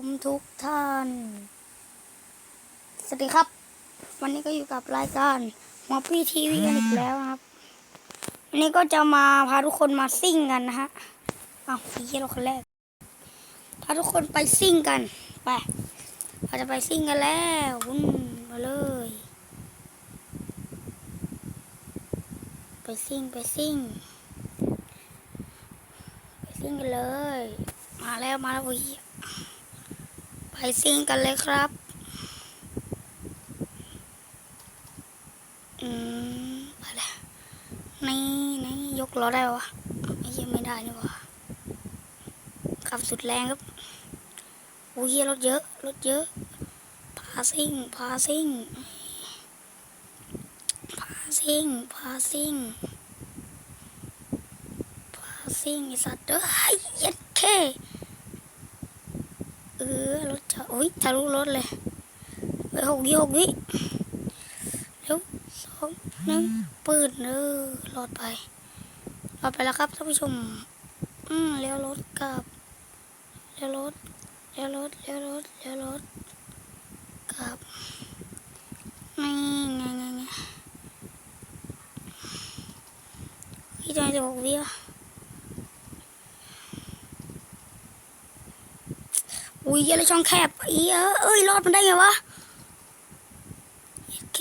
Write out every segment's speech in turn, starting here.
ผมทุกท่าน สวัสดีครับ วันนี้ก็อยู่กับรายการมอปี้ทีวีกันอีกแล้วครับ วันนี้ก็จะมาพาทุกคนมาซิ่งกันนะฮะเอาพี่เราคนแรก พาทุกคนไปซิ่งกัน ไปเราจะไปซิ่งกันแล้ววุ่นมาเลย ไปซิ่งไปซิ่ง ไปซิ่งกันเลย มาแล้วมาแล้วโอ้ยไป ซิ่งกันเลยครับ อืมไปแล้วนี่นี่ยกล้อได้วะไม่ยังไม่ได้นี่วะขับสุดแรงครับโอ้ยรถเยอะ รถเยอะ พาซิ่ง พาซิ่ง พาซิ่ง พาซิ่ง พาซิ่งไอสัตว์เอ้ยเย็ดแค่ เออรถจะโอ้ยทะลุรถเลยไปหกวิหกวิเร็วสองหนึ่งปืนเออรอดไปรอดไปแล้วครับท่านผู้ชม อืมเลี้ยวรถกลับเลี้ยวรถเลี้ยวรถเลี้ยวรถเลี้ยวรถกลับนี่ไงไงไงพี่จะจะหกวิอ่ อุ้ยอะไรช่องแคบอีเออเอ้ยรอดมันได้ไงวะโอเค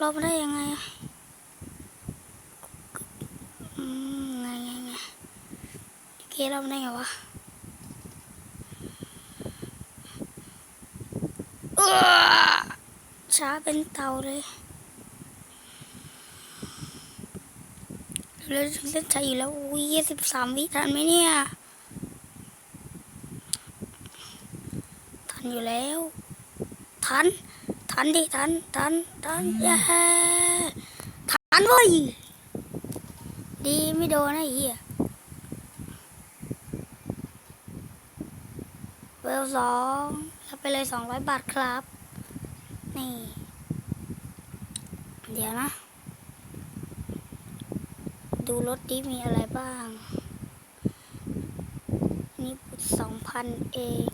รอดมันได้ยังไงอะอืมไงไงไงโอเครอดมันได้ไงวะเออช้าเป็นเต่าเลยเร็วเส้นชัยอยู่แล้วอุ้ยยี่สิบสามวิทันไหมเนี่ย นอยู่แล้ว ทัน ทันดิทัน ทัน ทันเย้ทันเว้ย ดีไม่โดนนะไอ้เหี้ยเวลสองรับไปเลยสองร้อยบาทครับ นี่ เดี๋ยวนะ ดูรถดีมีอะไรบ้าง นี่สองพันเองโอ้ย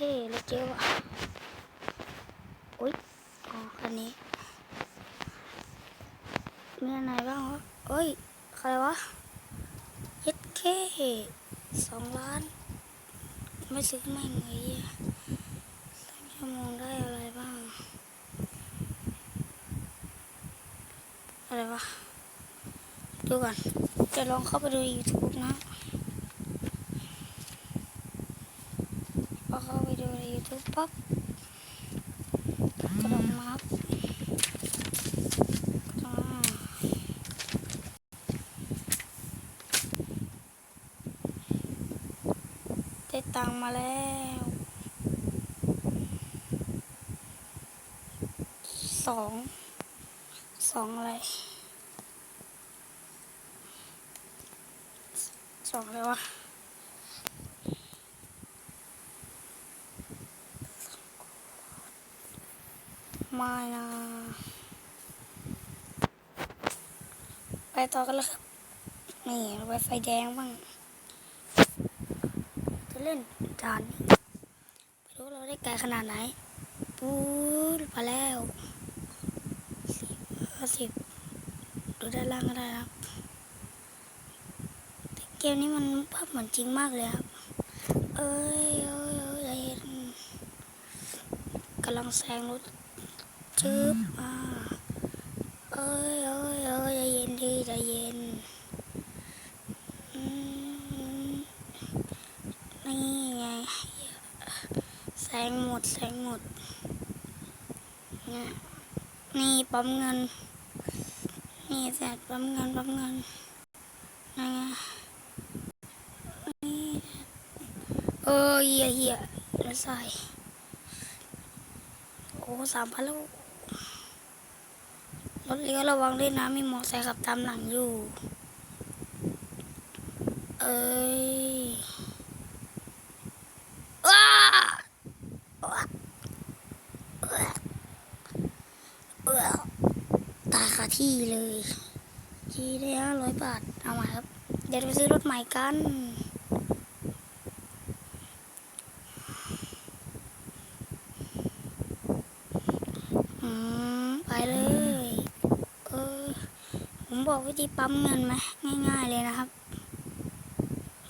เคแล้วเจอวะโอ้ยอ๋อคันนี้ มีอะไรบ้างวะเอ้ยใครวะเย็ดเคสองล้าน ไม่ซื้อแม่งเลยสามชั่วโมงได้อะไรบ้าง อะไรวะ ดูก่อน จะลองเข้าไปดู YouTube นะ อเข้าไปดูใน YouTube ปั๊บกระโดดมาครับได้ตังมาแล้วสองสองอะไรสองอะไรวะ ม่นะไปต่อกันเลยครับ นี่ไวไฟแดงบ้าง จะเล่นจานนี้ไม่รู้เราได้ไกลขนาดไหน ปูดมาแล้วสิบห้าสิบดูด้านล่างก็ได้ครับแต่เกมนี้มันภาพเหมือนจริงมากเลยครับ เอ้ยเอ้ยเอ้ยใจเย็นกำลังแซงรถ จึ๊บอ่าเอ้ยเอ้ยเอ้ยใจเย็นดีใจเย็นอืมนี่ไงแสงหมดแสงหมดนี่ยนี่ปั๊มเงิน นี่แสบปั๊มเงินปั๊มเงินนี่ไงนี่เออเหี้ยเหี้ยแล้วใส่โอ้สามพันแล้ว รถเลี้ยวระวังด้วยนะมีมอเตอร์ไซค์ขับตามหลังอยู่ เอ้ยว้าว้าว้าว้าตายคาที่เลยทีได้ห้าร้อยบาท เอาม่ครับ เดี๋ยวไปซื้อรถใหม่กัน ผมบอกวิธีปั๊มเงินไหมง่าย ๆเลยนะครับ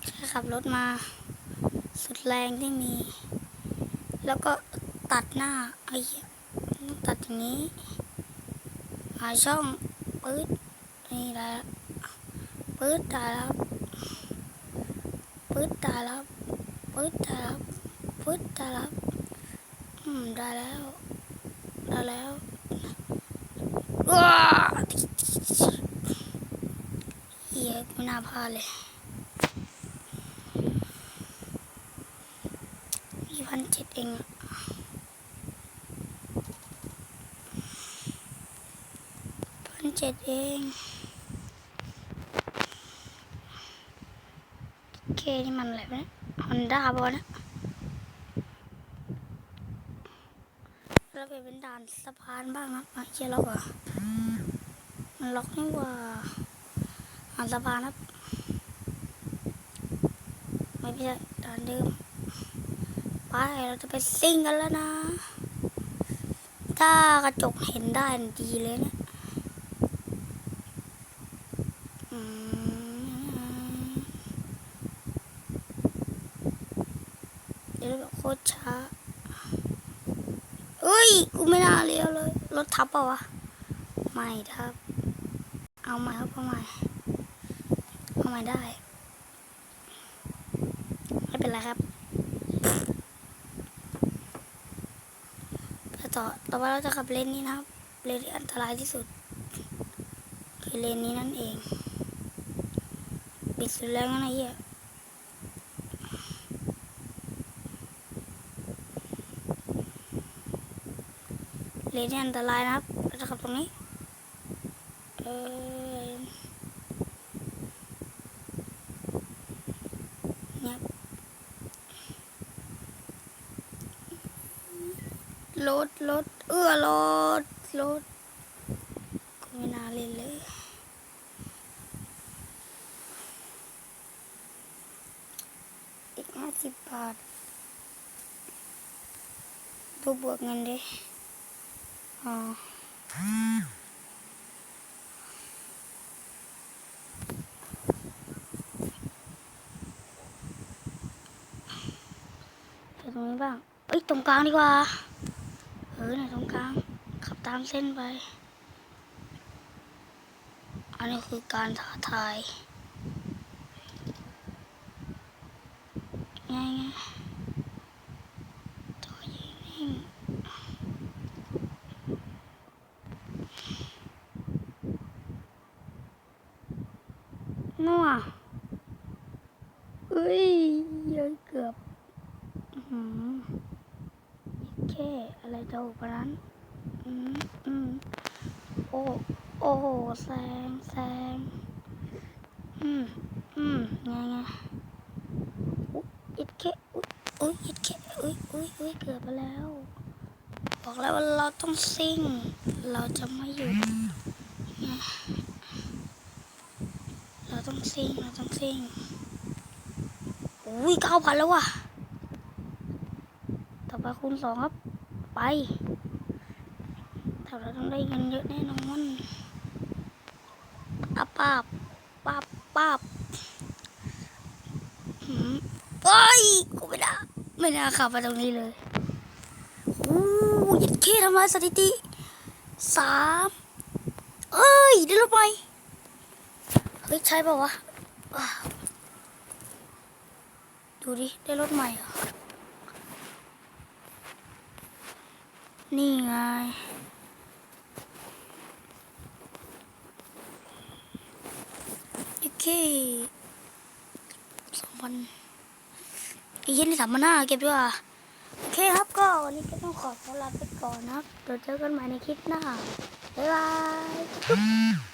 แค่ขับรถมา สุดแรงที่มี แล้วก็ตัดหน้าไอ้ต้องตัดอย่างนี้ หาช่องปื๊ดนี่ได้แล้วปื๊ดได้แล้วปื๊ดได้แล้วปื๊ดได้แล้วปื๊ดได้แล้วอืมได้แล้วได้แล้วว้าเหี้ย ไม่น่าพลาดเลยมีพันเจ็ดเองพันเจ็ดเอง เคนี่มันอะไรวะเนี่ยฮอนด้าบอนะเราไปเป็นด่านสะพานบ้างครับเชียร์ล็อกเหรอมันล็อกนี่ว่า ด่านสะพานครับ ไม่ใช่ด่านเดิมไปเราจะไปซิ่งกันแล้วนะ ถ้ากระจกเห็นได้ดีเลยนะเดี๋ยวโคตรช้าเอ้ย กูไม่น่าเลี้ยวเลย รถทับเปล่าวะ ไม่ทับ เอาใหม่ครับเอาใหม่ เอาม่ได้ ไม่เป็นไรครับต่อต่อไปเราจะขับเลนนี้นะครับ เลนที่อันตรายที่สุด คือเลนนี้นั่นเอง บิดสุดแรงนะเหี้ยเลนที่อันตรายนะครับเราจะขับตรงนี้ เออเนี่ย รถรถเอื้อรถรถก็ไม่น่าเล่นเลย อีกห้าสิบบาท ดูบวกเงินดิอ๋อตรงนี้บ้าง เอ้ย ตรงกลางดีกว่า เออไหนตรงกลาง ขับตามเส้นไป อันนี้คือการท้าทายไงไงจอยิงนิ่งนัวเอ้ยเยอะเกือบ อื้อ อแค่อะไรจะออกมานั้น อืมอืมโอ้โอ้โหแซงแซงอืมอืมไงไงอุ๊ยอิดแค่อุ้ยอุ้ยอิดแค่อุ้ยอุ้ยอุ้ยเกือบไปแล้ว บอกแล้วว่าเราต้องซิ่ง เราจะไม่หยุดไงเราต้องซิ่งเราต้องซิ่งอุ้ยเก้าพันแล้วว่ะ ต่อไปคูณสองครับ ไปแต่เราต้องได้เงินเยอะแน่นอนปับปับปับปับหืมเฮ้ยกูไม่ได้ไม่น่าขับมาตรงนี้เลยโอ้ยดเคทำลายสถิติสามเอ้ยได้รถไหมเฮ้ยใช่ป่าวะว้าวดูดิ ได้รถใหม่เหรอ นี่ไง โอเคสองพันไอ้เหี้ย็นที่สามพันห้าเก็บด้วยโอเคครับก็วันนี้ก็ต้องขอตัวลาไปก่อนนะครับเดี๋ยวเจอกันใหม่ในคลิปหน้า บ๊ายบาย